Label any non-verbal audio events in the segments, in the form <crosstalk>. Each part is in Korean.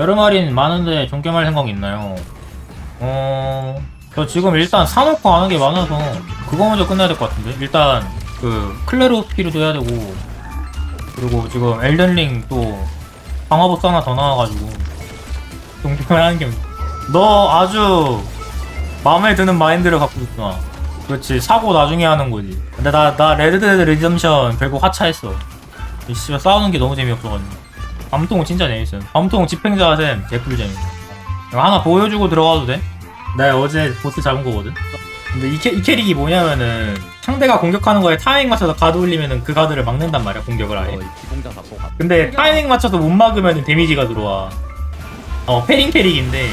여름 할인 많은데 종점할 생각 있나요? 어... 저 지금 일단 사놓고 하는 게 많아서 그거 먼저 끝내야 될 것 같은데. 일단 그 클레로스피르도 해야 되고 그리고 지금 엘든링 또 강화보스 하나 더 나와가지고 종점을 하는 게 너 아주 마음에 드는 마인드를 갖고 있구나. 그렇지 사고 나중에 하는 거지. 근데 나 나 레드데드 리점션 결국 하차했어. 이 씨발 싸우는 게 너무 재미없어가지고 밤통은 진짜 재밌어요 밤통 집행자 쌤 개꿀 재밌어 이거 하나 보여주고 들어가도 돼? 나 어제 보스 잡은 거거든 근데 이, 캐, 이 캐릭이 뭐냐면은 상대가 공격하는 거에 타이밍 맞춰서 가드 올리면은 그 가드를 막는단 말이야 공격을 아예 기공자 잡고 가. 근데 타이밍 맞춰서 못 막으면 데미지가 들어와. 어, 패링 캐릭인데,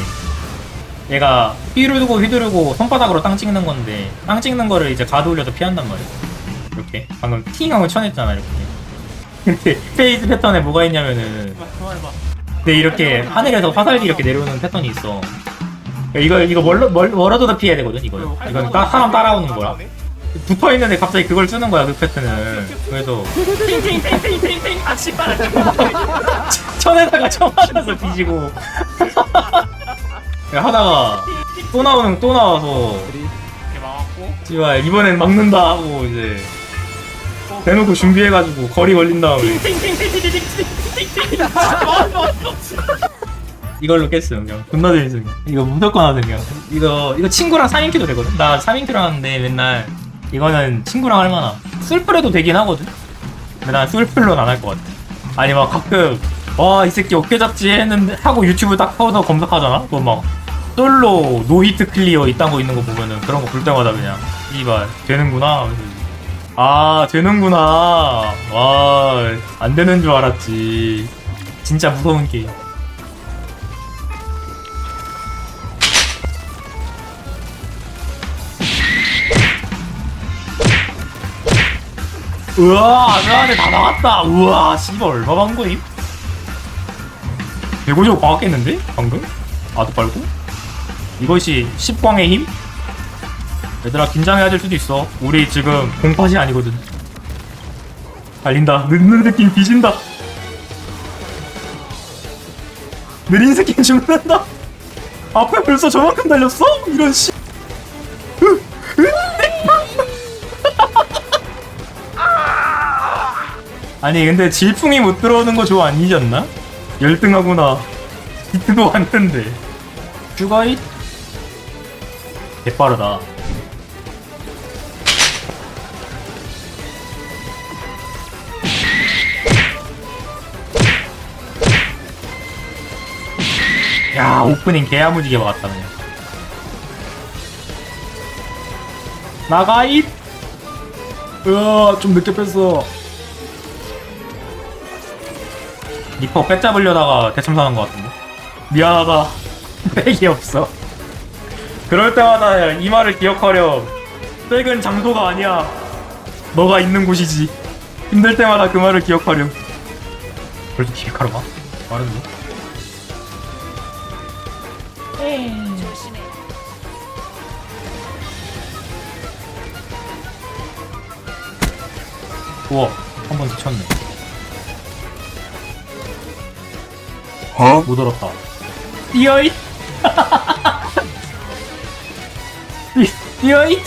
얘가 휘두르고 휘두르고 손바닥으로 땅 찍는 건데, 땅 찍는 거를 이제 가드 올려서 피한단 말이야. 이렇게. 방금 팅하고 쳐냈잖아, 이렇게. 근데 페이즈 패턴에 뭐가 있냐면은, 근데 이렇게 하늘에서 화살이 이렇게 내려오는 패턴이 있어. 그러니까 이거, 이거 멀어도 다 피해야 되거든, 이거. 이건 따, 사람 따라오는 거야. 붙어 있는데 갑자기 그걸 쓰는 거야, 그 패턴을. 그래서. 핑핑핑핑핑핑 아 씨발 <laughs> 천에다가 쳐 맞아서 뒤지고 <laughs> 하다가 또 나오는 또 나와서 씨발 이번엔 막는다 하고 이제 대놓고 준비해가지고 거리 걸린 다음에. 이걸로 깼어요 그냥. 존나 재밌어 그냥. 이거 무조건 하세요 그냥. 이거 이거 친구랑 3인큐도 되거든? 나 3인큐랑 하는데 맨날 이거는 친구랑 할 만함. 술풀에도 되긴 하거든? 근데 난 술풀로는 안 할 것 같아. 아니 막 가끔 와 이 새끼 어깨 잡지 했는데 하고 유튜브 딱 파우더 검색하잖아? 그거 막 솔로 노히트 클리어 이딴 거 있는 거 보면은 그런 거 볼 때마다 그냥 이발 되는구나. 하면서 아 되는구나 와 안 되는 줄 알았지 진짜 무서운 게임 우와 그 안에 다 나왔다 우와 씨발 얼마 반 거임? 150억 박았겠는데? 방금? 아도 빨고? 이것이 10광의 힘? 얘들아 긴장해야 될 수도 있어. 우리 지금 공팟이 아니거든. 달린다. 늦는 새끼 뒤진다. 느린 새끼 죽는다. 앞에 벌써 저만큼 달렸어? 이런 씨. 아니 근데 질풍이 못 들어오는 거 좋아 아니지 않나? 열등하구나. 히트도 왔는데. 슈가잇? 개빠르다 야 오프닝 개야무지게 막았다 그냥 나가 잇! 으아 좀 늦게 뺐어. 니퍼 백 잡으려다가 대참 사는 것 같은데? 미안하다. <laughs> 백이 없어. 그럴 때마다 이 말을 기억하렴. 백은 장소가 아니야. 너가 있는 곳이지. 힘들 때마다 그 말을 기억하렴. 벌써 기획하러 가? 빠른 데? 우와 한번 뒤쳤네 어? 못 얼었다. 뛰어잇! 뛰- 뛰어잇!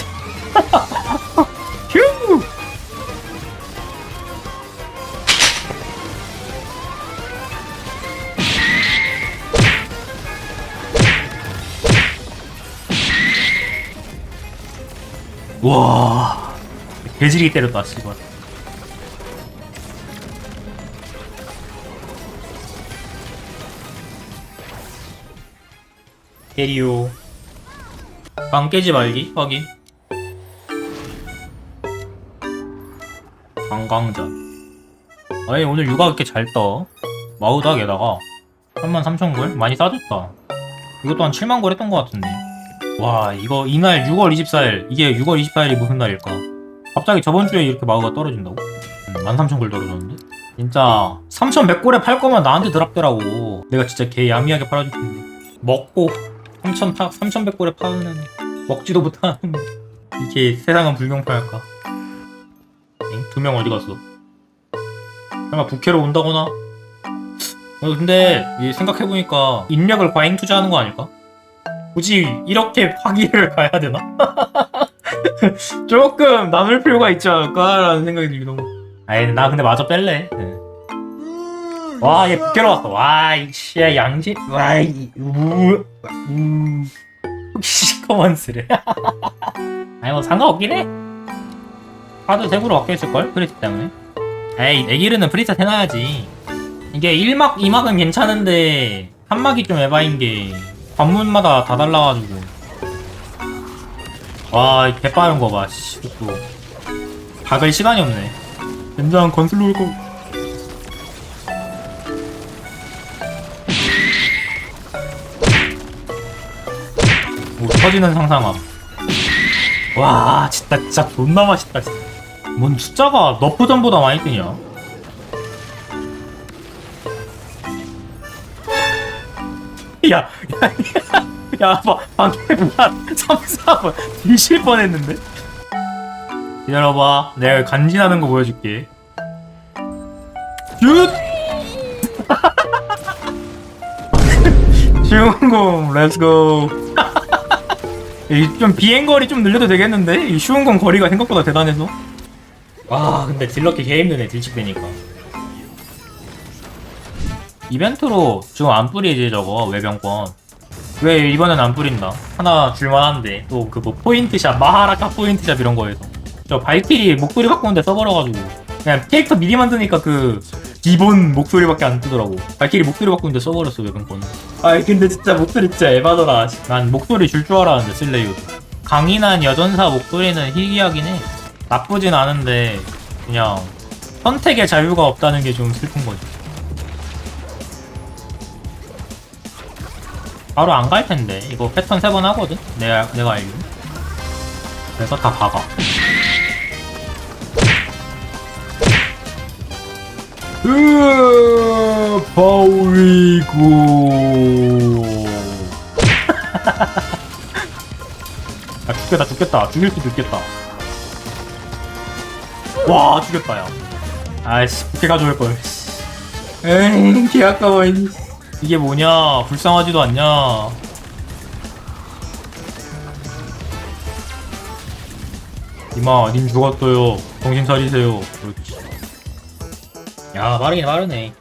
와. 개지리게 때렸다 씨발. 캐리오. 방 깨지 말기 확인. 관광자. 아니 오늘 육아 이렇게 잘 떠? 마우다 게다가. 33,000골? 많이 싸졌다. 이것도 한 7만골 했던 것 같은데 와 이거 이날 6월 24일 이게 6월 24일이 무슨 날일까 갑자기 저번 주에 이렇게 마우가 떨어진다고? 음, 13,000골 떨어졌는데? 진짜 3,100골에 팔 거면 나한테 드랍더라고 내가 진짜 개 야미하게 팔아줄 텐데 먹고 3,000, 3,100골에 파는 먹지도 못하는 이게 세상은 불경파할까? 두 명 어디 갔어? 설마 부캐로 온다거나? 어, 근데 이 생각해보니까 인력을 과잉 투자하는 거 아닐까? 굳이 이렇게 파기를 <laughs> 가야 되나? <laughs> 조금 남을 필요가 있지 않을까라는 생각이 들기도 하고. 아이 나 근데 마저 뺄래. 네. 와 얘 부캐로 왔어 와 이씨 양심 와이 우 시커먼스래 <laughs> 아니 뭐 상관없긴 해. 카드 대구로 바뀌었을걸? 프리트 때문에. 에이 애기르는 프리트 해놔야지. 이게 1막 2막은 괜찮은데 3막이 좀 에바인 게 관문마다 다 달라가지고. 와이 개빠른 거봐 씨 또. 박을 시간이 없네. 된장 건슬로 올거 오 터지는 상상함. 와 진짜 진짜 존나 맛있다 진짜. 뭔 숫자가 너프전보다 많이 뜨냐 야, 야, 야, 봐, 한 3, 4번 뒤실 뻔했는데? 기다려봐, 내가 간지나는 거 보여줄게. 슛! <laughs> 쉬운 렛츠고. <laughs> 이좀 비행거리 좀 늘려도 되겠는데? 이 쉬운 건 거리가 생각보다 대단해서. 와, 근데 딜러키 개 힘드네, 딜찍되니까. 이벤트로 지금 안 뿌리지 저거 외병권. 왜 이번엔 안 뿌린다? 하나 줄만한데. 또 그 뭐 포인트샵 마하라카 포인트샵 이런 거에서. 저 발키리 목소리 바꾸는데 써버려가지고. 그냥 캐릭터 미리 만드니까 그 기본 목소리밖에 안 뜨더라고. 발키리 목소리 바꾸는데 써버렸어 외병권. 아이 근데 진짜 목소리 진짜 에바더라. 난 목소리 줄 줄 알았는데 슬레이오 강인한 여전사 목소리는 희귀하긴 해. 나쁘진 않은데 그냥 선택의 자유가 없다는 게 좀 슬픈 거지 바로 안 갈 텐데. 이거 패턴 세 번 하거든? 내가 내가 알기로. 그래서 다 박아. 으 파울이고. <laughs> 아 죽겠다 죽겠다. 죽일 수도 있겠다. 와 죽였다 야. 아이씨 부캐 가져올걸. 에이 개 아까워 이. 이게 뭐냐? 불쌍하지도 않냐? 이마 님 죽었어요. 정신 차리세요. 그렇지. 야 빠르긴 빠르네